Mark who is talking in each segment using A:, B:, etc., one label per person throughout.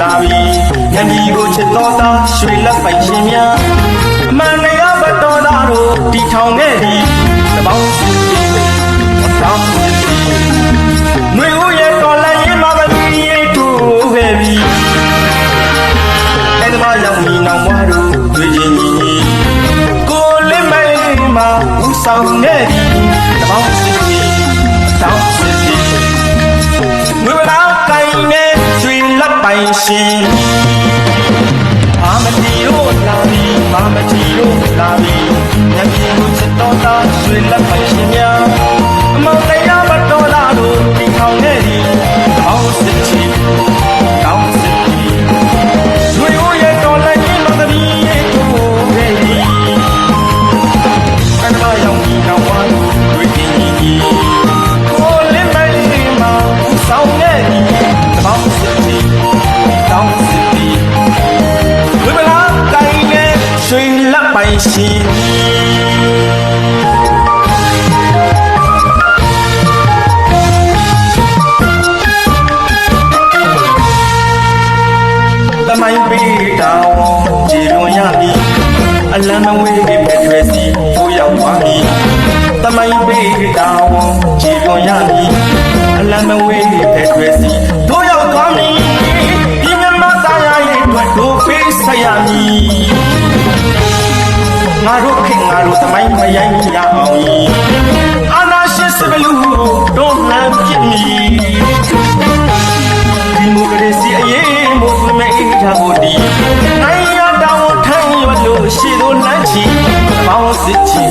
A: လာပြီညဏီကိုချစ်တော်သားရွှေလက်ပိုင်ရှင်များအမှန်တရားဘတ်တော်သားတို့တီထောင်ခဲ့သည်တပေါင်း င်ရှင်မာမတီတို့လာပြီမာမတီတို့လာပြီ င်ရှင်တမိုင်းပေးတာဝန်ကြည်လွန်ရမည်အလံမဝေးပဲထွေစီကိုရောက်သွားမည်တမိုင်းပေးတာဝန်ကြည်လွန်ရမည်အလံမဝေးပဲထွေစီတို့ရောက်သွားမည်ဒီမြမသားရရဲ့အတွက်တို့ပေးဆက်ရမည်ငါ တို့ခင်ငါတို့သမိုင်းမယိုင်းရအောင်ဤအာနာရှင်စကလူတို့လမ်းပြစ်မီဒီမိုကရေစီအရေးမို့သူမဲအေးထားဖို့ဒီနိုင်ရတောင်းထိုင်ရလို့ရှိတို့လမ်းချီပေါင်းစစ်ချီ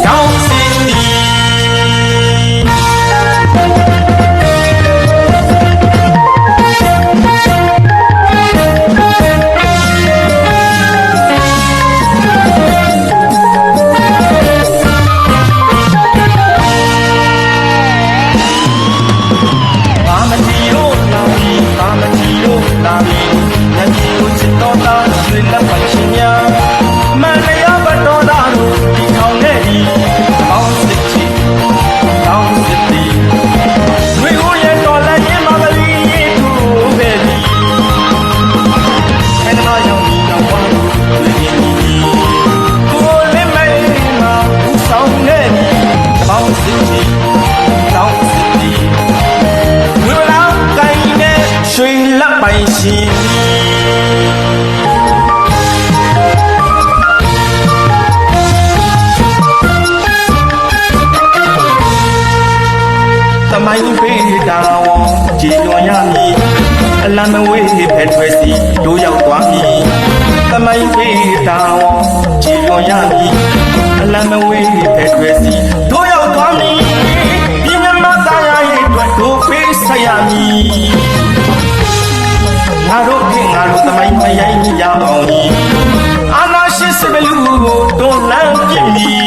A: မိုင်းပေးတာဝန်ကြည်လွန်ရမည်အလံမဝေးဖက်ထွဲစီတို့ရောက်သွားမည်သမိုင်းပေးတာဝန်ကြည်လွန်ရမည်အလံမဝေးဖက်ထွဲစီတို့ရောက်သွားမည်ဒီမြမသားရရဲ့အတွက်တို့ပေးဆက်ရမည်ငါတို့ခင်ငါတို့သမိုင်းမယိုင်းရအောင်ဤအာနာရှင်စပလူကိုတွန်းလှန်ပြစ်မီဒီ